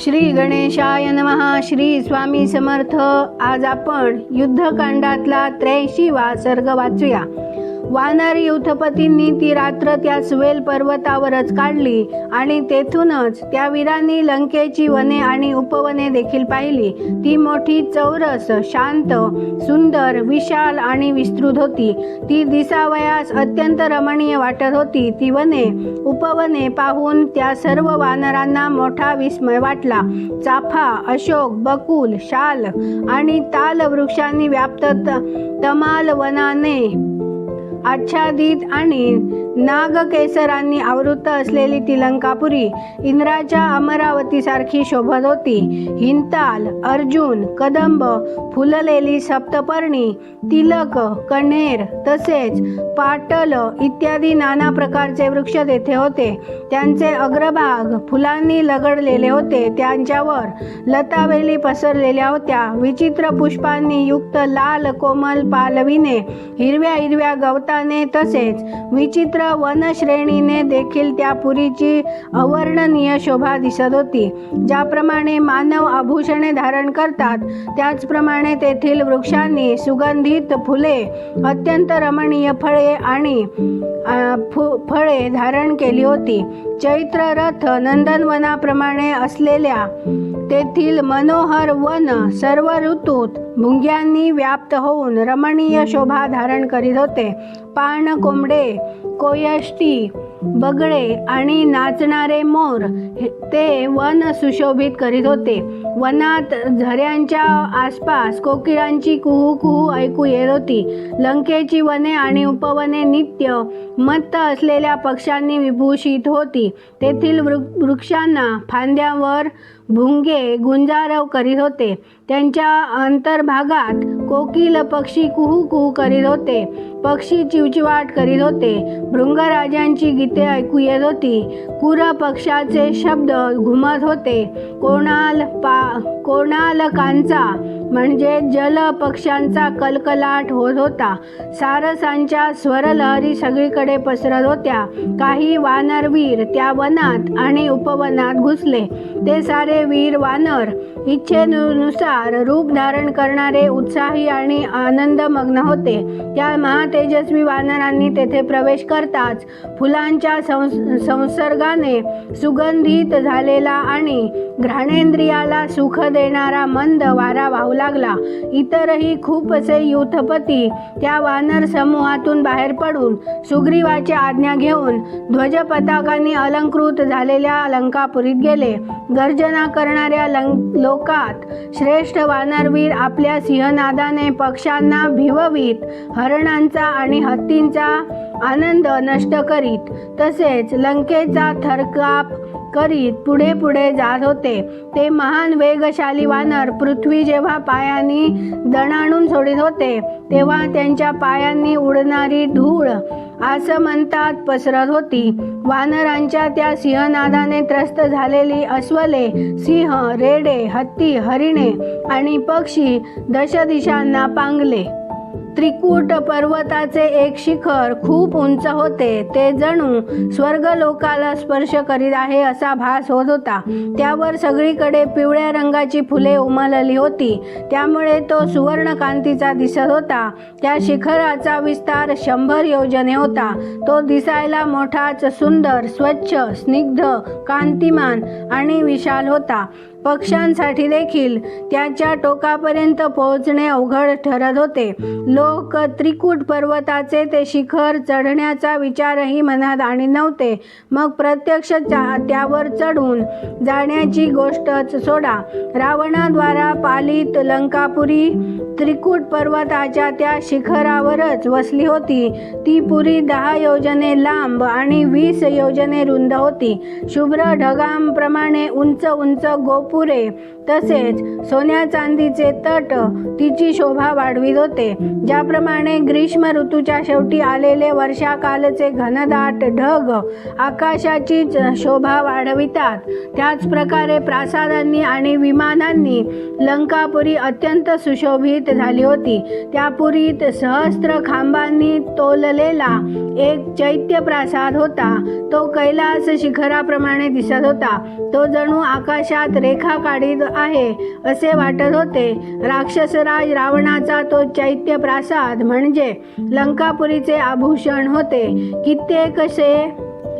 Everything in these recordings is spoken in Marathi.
श्री गणेशाय नमहा श्री स्वामी समर्थ. आज आपण युद्धकांडातला त्र्याऐंशीवा सर्ग वाचूया. वानर युथपतींनी ती रात्र त्या सुवेल पर्वतावरच काढली आणि तेथूनच त्या वीरांनी लंकेची वने आणि उपवने देखील पाहिली. ती मोठी चौरस शांत सुंदर विशाल आणि विस्तृत होती. ती दिसावयास अत्यंत रमणीय वाटत होती. ती वने उपवने पाहून त्या सर्व वानरांना मोठा विस्मय वाटला. चाफा अशोक बकुल शाल आणि ताल वृक्षांनी व्याप्त त- तमाल वनाने आच्छादित आणि नागकेसरांनी आवृत्त असलेली ती लंकापुरी इंद्राच्या अमरावतीसारखी शोभत होती. हिंताल अर्जुन कदंब फुललेली सप्तपर्णी तिलक कण्हेर तसेच पाटल इत्यादी नाना प्रकारचे वृक्ष तेथे होते. त्यांचे अग्रभाग फुलांनी लगडलेले होते. त्यांच्यावर लतावेली पसरलेल्या होत्या. विचित्र पुष्पांनी युक्त लाल कोमल पालवीने हिरव्या हिरव्या गवताने तसेच विचित्र वनश्रेणीने देखील त्या पुरीची अवर्णनीय शोभा दिसत होती. ज्याप्रमाणे मानव आभूषणे धारण करतात त्याचप्रमाणे तेथील वृक्षांनी सुगंधित फुले अत्यंत रमणीय फळे आणि फु फळे धारण केली होती. चैत्र रथ नंदनवनाप्रमाणे असलेल्या तेथील मनोहर वन सर्व ऋतूत भुंग्यांनी व्याप्त होऊन रमणीय शोभा धारण करीत होते. पाण कोंबडे कोयष्टी बगळे आणि नाचणारे मोर हे- ते वन सुशोभित करीत होते. वनात झऱ्यांच्या आसपास कोकिळांची कुहू कुहू ऐकू येत होती. लंकेची वने आणि उपवने नित्य मत्त असलेल्या पक्ष्यांनी विभूषित होती. तेथील वृ वृक्षांना फांद्यावर भुंगे गुंजारव करीत होते. त्यांच्या अंतर्भागात कोकिल पक्षी कुहू कुहू करीत होते. पक्षी चिवचिवाट करीत होते. भृंगराजांची गीते ऐकू येत होती. कुर पक्षाचे शब्द घुमत होते. कोणाल पा कोणालकांचा म्हणजे जल पक्ष्यांचा कलकलाट होत होता. सारसांच्या स्वरलहरी सगळीकडे पसरत होत्या. काही वानरवीर त्या वनात आणि उपवनात घुसले. ते सारे वीर वानर इच्छेनुसार रूप धारण करणारे उत्साही आणि आनंदमग्न होते. त्या महातेजस्वी वानरांनी तेथे प्रवेश करताच फुलांच्या संस संसर्गाने सुगंधित झालेला आणि घ्राणेंद्रियाला सुख देणारा मंद वारा वाहू लागला. इतरही खूप असे युथपती त्या वानर समूहातून बाहेर पडून सुग्रीवाची आज्ञा घेऊन ध्वज पताकांनी अलंकृत झालेल्या लंकापुरीत गेले. गर्जना करणाऱ्या लंक लोकात श्रेष्ठ वानरवीर आपल्या सिंहनादाने पक्ष्यांना भिववीत हरणांचा आणि हत्तींचा आनंद नष्ट करीत. तसेच लंकेचा थरकाप करीत पुढे पुढे जात होते. ते महान वेगशाली वानर पृथ्वी जेव्हा पायांनी दणाणून सोडित होते तेव्हा त्यांच्या पायांनी उडणारी धूळ आसमंतात पसरत होती. वानरांच्या त्या सिंहनादाने त्रस्त झालेली अस्वले सिंह रेडे हत्ती हरिणे आणि पक्षी दशदिशांना पांगले. त्रिकूट पर्वताचे एक शिखर खूप उंच होते. ते जणू स्वर्गलोकाला स्पर्श करीत आहे असा भास होत होता. त्यावर सगळीकडे पिवळ्या रंगाची फुले उमलली होती. त्यामुळे तो सुवर्णकांतीचा दिसत होता. त्या शिखराचा विस्तार शंभर योजने होता. तो दिसायला मोठाच सुंदर स्वच्छ स्निग्ध कांतिमान आणि विशाल होता. पक्ष्यांसाठी देखील त्याच्या टोकापर्यंत पोहोचणे अवघड ठरत होते. लोक त्रिकूट पर्वताचे ते शिखर चढण्याचा विचारही मनात आणि नव्हते. मग प्रत्यक्ष त्यावर चढून जाण्याची गोष्टच सोडा. रावणाद्वारा पालित लंकापुरी त्रिकूट पर्वताच्या त्या शिखरावरच वसली होती. ती पुरी दहा योजने लांब आणि वीस योजने रुंद होती. शुभ्र ढगांप्रमाणे उंच उंच गोपुरे तसेच सोन्या चांदीचे तट तिची शोभा वाढवित होते. ज्याप्रमाणे ग्रीष्म ऋतूच्या शेवटी आलेले वर्षाकालचे घनदाट ढग आकाशाची शोभा वाढवितात. त्याचप्रकारे प्रासादांनी आणि विमानांनी लंकापुरी अत्यंत सुशोभित झाली होती. त्या पुरीत सहस्त्र खांबांनी तोललेला एक चैत्य प्रासाद होता. तो कैलास शिखराप्रमाणे दिसत होता. तो जणू आकाशात रेख रेखा काढीत आहे असे वाटत होते. राक्षसराज रावणाचा तो चैत्य प्रासाद म्हणजे लंकापुरीचे आभूषण होते. कित्येकसे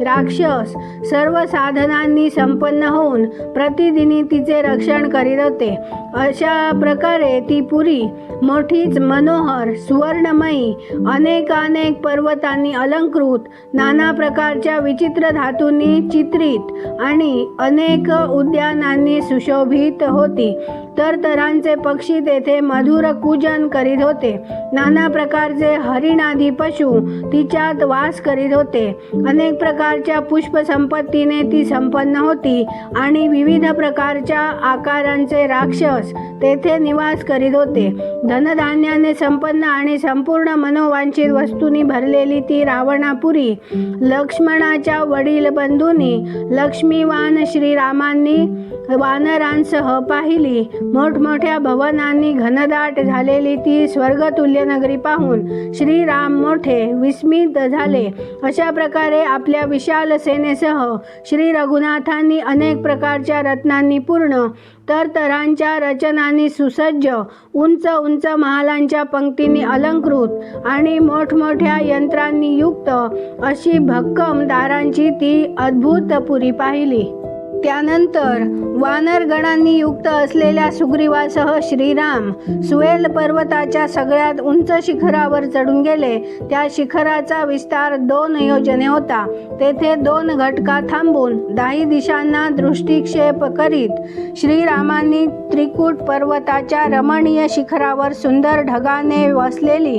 राक्षस सर्व साधनांनी संपन्न होऊन प्रतिदिनी तिचे रक्षण करीत होते. अशा प्रकारे ती पुरी मोठीच मनोहर सुवर्णमयी अनेकानेक पर्वतांनी अलंकृत नाना प्रकारच्या विचित्र धातूंनी चित्रित आणि अनेक उद्यानांनी सुशोभित होती. तर तरांचे पक्षी तेथे मधुर कूजन करीत होते. नाना प्रकारचे हरिणादी पशु तिच्यात वास करीत होते. अनेक प्रकार प्रकारच्या पुष्पसंपत्तीने ती संपन्न होती आणि विविध प्रकारच्या आकारांचे राक्षस तेथे निवास करीत होते. धनधान्याने संपन्न आणि संपूर्ण मनोवांछित वस्तूंनी भरलेली ती रावणापुरी लक्ष्मणाच्या वडील बंधूंनी लक्ष्मीवान श्रीरामांनी वानरांसह पाहिली. मोठमोठ्या भवनांनी घनदाट झालेली ती स्वर्गतुल्य नगरी पाहून श्रीराम मोठे विस्मित झाले. अशा प्रकारे आपल्या विशाल सेनेसह श्री रघुनाथांनी अनेक प्रकारच्या रत्नांनी पूर्ण तरतरांच्या रचनांनी सुसज्ज उंच उंच महालांच्या पंक्तींनी अलंकृत आणि मोठमोठ्या यंत्रांनी युक्त अशी भक्कम दारांची ती अद्भुत पुरी पाहिली. त्यानंतर वानरगणांनी युक्त असलेल्या सुग्रीवासह श्रीराम सुएल पर्वताच्या सगळ्यात उंच शिखरावर चढून गेले. त्या शिखराचा विस्तार दोन योजने होता. तेथे दोन घटका थांबून दाही दिशांना दृष्टिक्षेप करीत श्रीरामांनी त्रिकूट पर्वताच्या रमणीय शिखरावर सुंदर ढगाने वसलेली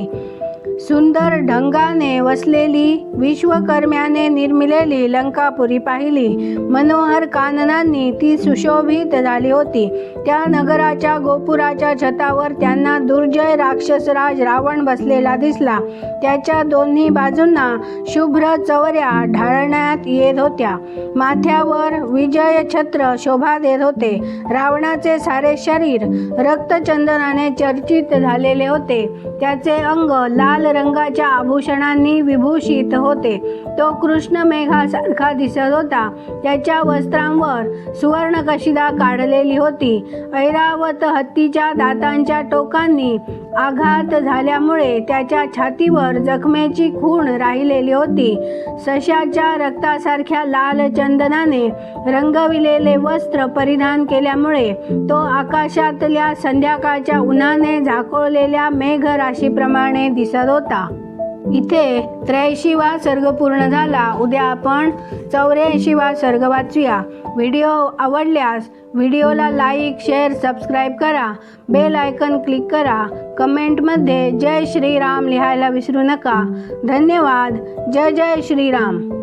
सुंदर ढंगाने वसलेली विश्वकर्म्याने निर्मिलेली लंकापुरी पाहिली. मनोहर काननांनी ती सुशोभित झाली होती. त्या नगराच्या गोपुराच्या छतावर त्यांना दुर्जय राक्षसराज रावण बसलेला दिसला. त्याच्या दोन्ही बाजूंना शुभ्र चवऱ्या ढाळण्यात येत होत्या. माथ्यावर विजय छत्र शोभा देत होते. रावणाचे सारे शरीर रक्तचंदनाने चर्चित झालेले होते. त्याचे अंग लाल रंगाच्या आभूषणांनी विभूषित होते. तो कृष्ण मेघासारखा दिसत होता. त्याच्या वस्त्रांवर सुवर्ण कशिदा काढलेली होती. ऐरावत हत्तीच्या दातांच्या टोकांनी आघात झाल्यामुळे त्याच्या छातीवर जखमेची खूण राहिलेली होती. सशाच्या रक्तासारख्या लाल चंदनाने रंगविलेले वस्त्र परिधान केल्यामुळे तो आकाशातल्या संध्याकाळच्या उन्हाने झाकोळलेल्या मेघराशीप्रमाणे दिसत होता. इथे त्र्याऐंशीवा सर्ग पूर्ण झाला. उद्या आपण चौऱ्याऐंशीवा सर्ग वाचूया. व्हिडिओ आवडल्यास व्हिडिओला लाईक शेअर सबस्क्राईब करा. बेल आयकन क्लिक करा. कमेंटमध्ये जय श्रीराम लिहायला विसरू नका. धन्यवाद. जय जय श्रीराम.